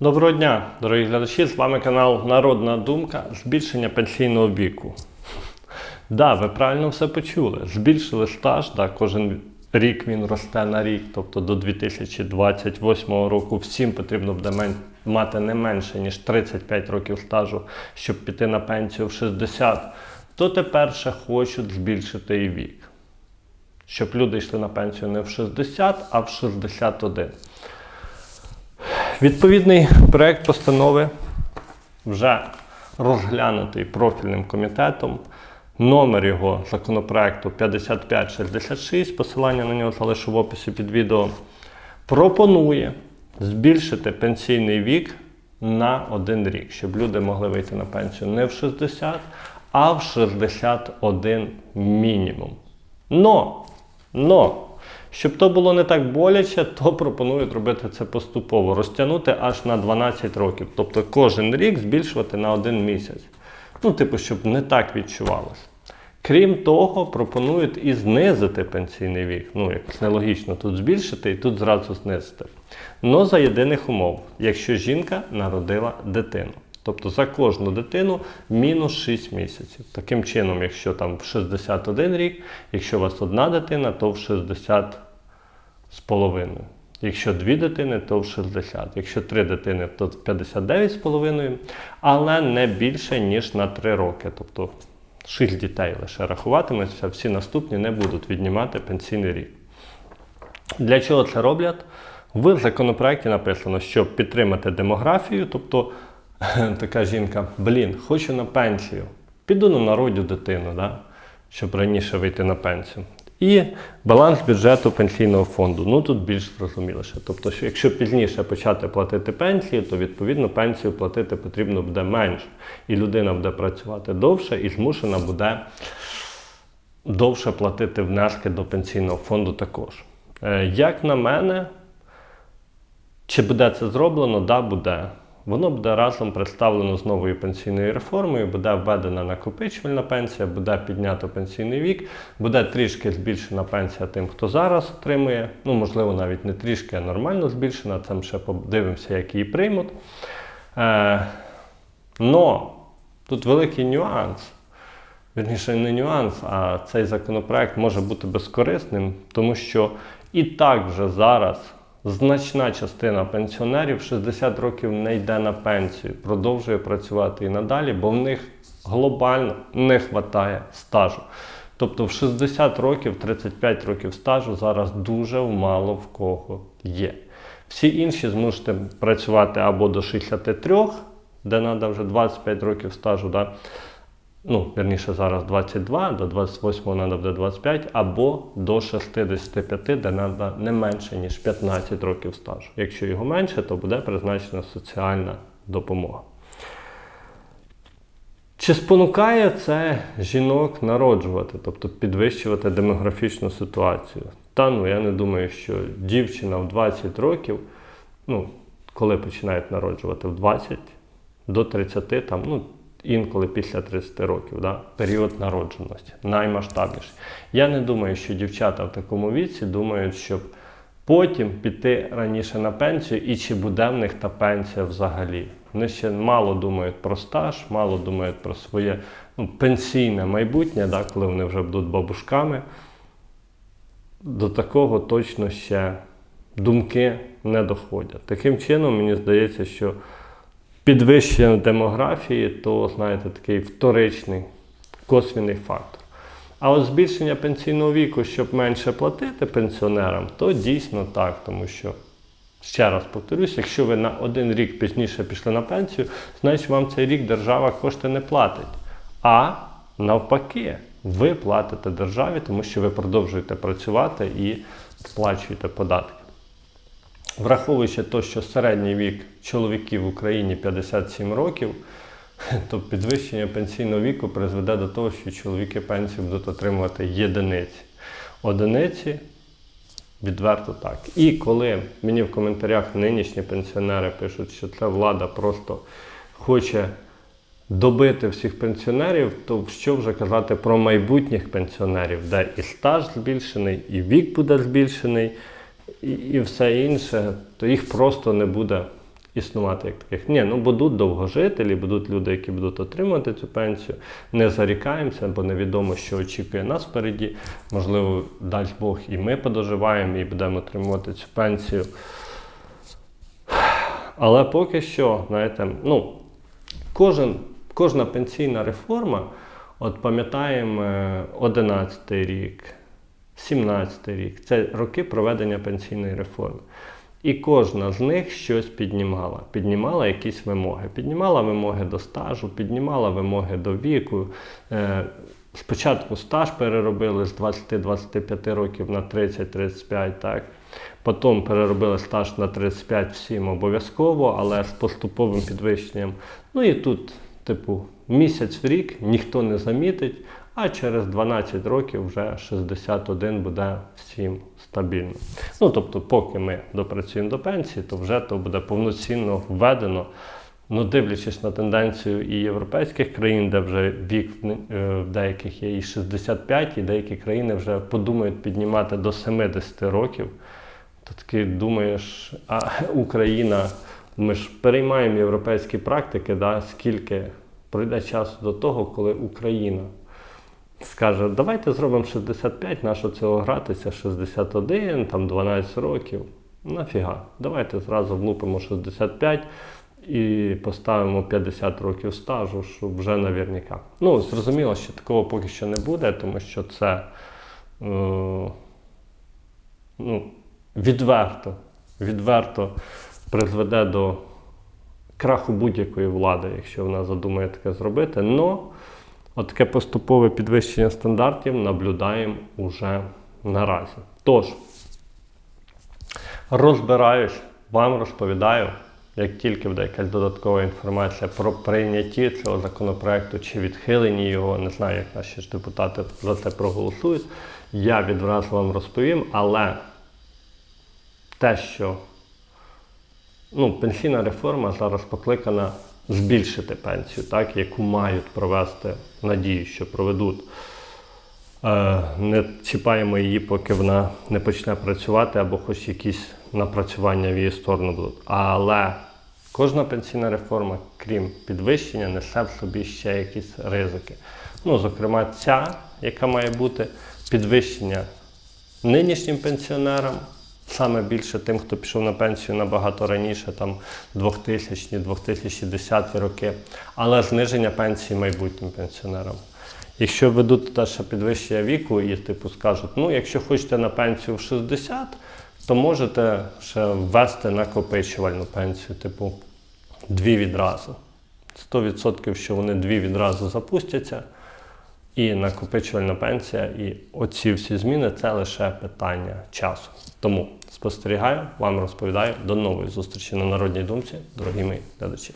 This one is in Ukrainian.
Доброго дня, дорогі глядачі! З вами канал Народна Думка збільшення пенсійного віку. Да, ви правильно все почули. Збільшили стаж, да, кожен рік він росте на рік, тобто до 2028 року всім потрібно буде мати не менше, ніж 35 років стажу, щоб піти на пенсію в 60, то тепер ще хочуть збільшити і вік. Щоб люди йшли на пенсію не в 60, а в 61. Відповідний проект постанови вже розглянутий профільним комітетом. Номер його законопроекту 5566, посилання на нього залишу в описі під відео, пропонує збільшити пенсійний вік на один рік, щоб люди могли вийти на пенсію не в 60, а в 61 мінімум. Но, но, щоб то було не так боляче, то пропонують робити це поступово, розтягнути аж на 12 років. Тобто кожен рік збільшувати на один місяць. Ну, типу, щоб не так відчувалося. Крім того, пропонують і знизити пенсійний вік. Ну, якось нелогічно тут збільшити і тут зразу знизити. Но за єдиних умов, якщо жінка народила дитину. Тобто за кожну дитину мінус 6 місяців. Таким чином, якщо там в 61 рік, якщо у вас одна дитина, то в 60 з половиною. Якщо дві дитини, то в 60. Якщо три дитини, то 59 з половиною, але не більше, ніж на 3 роки. Тобто 6 дітей лише рахуватиметься, всі наступні не будуть віднімати пенсійний рік. Для чого це роблять? В законопроекті написано, щоб підтримати демографію, тобто така жінка, блін, хочу на пенсію, піду на народю дитину, да? щоб раніше вийти на пенсію. І баланс бюджету пенсійного фонду. Ну тут більш зрозуміліше. Тобто, що якщо пізніше почати платити пенсію, то відповідно пенсію платити потрібно буде менше. І людина буде працювати довше і змушена буде довше платити внески до пенсійного фонду також. Е, Як на мене, чи буде це зроблено? Да, буде. Воно буде разом представлено з новою пенсійною реформою, буде введена накопичувальна пенсія, буде піднято пенсійний вік, буде трішки збільшена пенсія тим, хто зараз отримує. Ну, можливо, навіть не трішки, а нормально збільшена. Там ще подивимося, як її приймуть. Е, но тут великий нюанс. Вірніше, не нюанс, а цей законопроект може бути безкорисним, тому що і так вже зараз значна частина пенсіонерів 60 років не йде на пенсію, продовжує працювати і надалі, бо в них глобально не вистачає стажу. Тобто в 60 років, 35 років стажу зараз дуже мало в кого є. Всі інші зможете працювати або до 63, де треба вже 25 років стажу. Да? Ну, вірніше зараз 22, до 28 треба буде 25, або до 65, де треба не менше, ніж 15 років стажу. Якщо його менше, то буде призначена соціальна допомога. Чи спонукає це жінок народжувати, тобто підвищувати демографічну ситуацію? Та ну я не думаю, що дівчина в 20 років, ну, коли починають народжувати в 20 до 30, там, ну, інколи після 30 років, да, період народженості, наймасштабніший. Я не думаю, що дівчата в такому віці думають, щоб потім піти раніше на пенсію і чи буде в них та пенсія взагалі. Вони ще мало думають про стаж, мало думають про своє ну, пенсійне майбутнє, да, коли вони вже будуть бабушками. До такого точно ще думки не доходять. Таким чином, мені здається, що підвищення демографії, то, знаєте, такий вторичний косвіний фактор. А от збільшення пенсійного віку, щоб менше платити пенсіонерам, то дійсно так, тому що, ще раз повторюсь, якщо ви на один рік пізніше пішли на пенсію, значить вам цей рік держава кошти не платить. А навпаки, ви платите державі, тому що ви продовжуєте працювати і сплачуєте податки. Враховуючи те, що середній вік чоловіків в Україні 57 років, то підвищення пенсійного віку призведе до того, що чоловіки пенсію будуть отримувати єдиниці. Одиниці відверто так. І коли мені в коментарях нинішні пенсіонери пишуть, що ця влада просто хоче добити всіх пенсіонерів, то що вже казати про майбутніх пенсіонерів, де і стаж збільшений, і вік буде збільшений і, все інше, то їх просто не буде існувати як таких. Ні, ну будуть довгожителі, будуть люди, які будуть отримувати цю пенсію. Не зарікаємося, бо невідомо, що очікує нас впереді. Можливо, дасть Бог, і ми подоживаємо і будемо отримувати цю пенсію. Але поки що, знаєте, ну, кожен, кожна пенсійна реформа, от пам'ятаємо е, 11 рік, 17 рік, це роки проведення пенсійної реформи. І кожна з них щось піднімала. Піднімала якісь вимоги. Піднімала вимоги до стажу, піднімала вимоги до віку. Е, Спочатку стаж переробили з 20-25 років на 30-35, так. Потім переробили стаж на 35 всім обов'язково, але з поступовим підвищенням. Ну і тут, типу, місяць в рік ніхто не замітить, а через 12 років вже 61 буде всім стабільно. Ну тобто, поки ми допрацюємо до пенсії, то вже то буде повноцінно введено. Ну, дивлячись на тенденцію і європейських країн, де вже вік е, в деяких є і 65, і деякі країни вже подумають піднімати до 70 років, то таки думаєш, а Україна, ми ж переймаємо європейські практики, да, скільки пройде часу до того, коли Україна скаже, давайте зробимо 65, нащо цього гратися, 61, там 12 років. Нафіга, давайте зразу влупимо 65 і поставимо 50 років стажу, щоб вже наверняка. Ну, зрозуміло, що такого поки що не буде, тому що це е, ну, відверто, відверто призведе до краху будь-якої влади, якщо вона задумає таке зробити. Но от таке поступове підвищення стандартів наблюдаємо уже наразі. Тож, розбираюсь, вам розповідаю, як тільки буде якась додаткова інформація про прийняття цього законопроекту чи відхилення його, не знаю, як наші ж депутати за це проголосують, я відразу вам розповім, але те, що ну, пенсійна реформа зараз покликана збільшити пенсію, так, яку мають провести, надію, що проведуть. Е, Не чіпаємо її, поки вона не почне працювати, або хоч якісь напрацювання в її сторону будуть. Але кожна пенсійна реформа, крім підвищення, несе в собі ще якісь ризики. Ну, зокрема, ця, яка має бути підвищення нинішнім пенсіонерам, саме більше тим, хто пішов на пенсію набагато раніше, там 2000-2010 роки, але зниження пенсії майбутнім пенсіонерам. Якщо ведуть те, що підвищення віку і типу скажуть, ну якщо хочете на пенсію в 60, то можете ще ввести накопичувальну пенсію, типу дві відразу. 100% що вони дві відразу запустяться, і накопичувальна пенсія, і оці всі зміни це лише питання часу. Тому спостерігаю, вам розповідаю. До нової зустрічі на Народній думці, дорогі мої глядачі.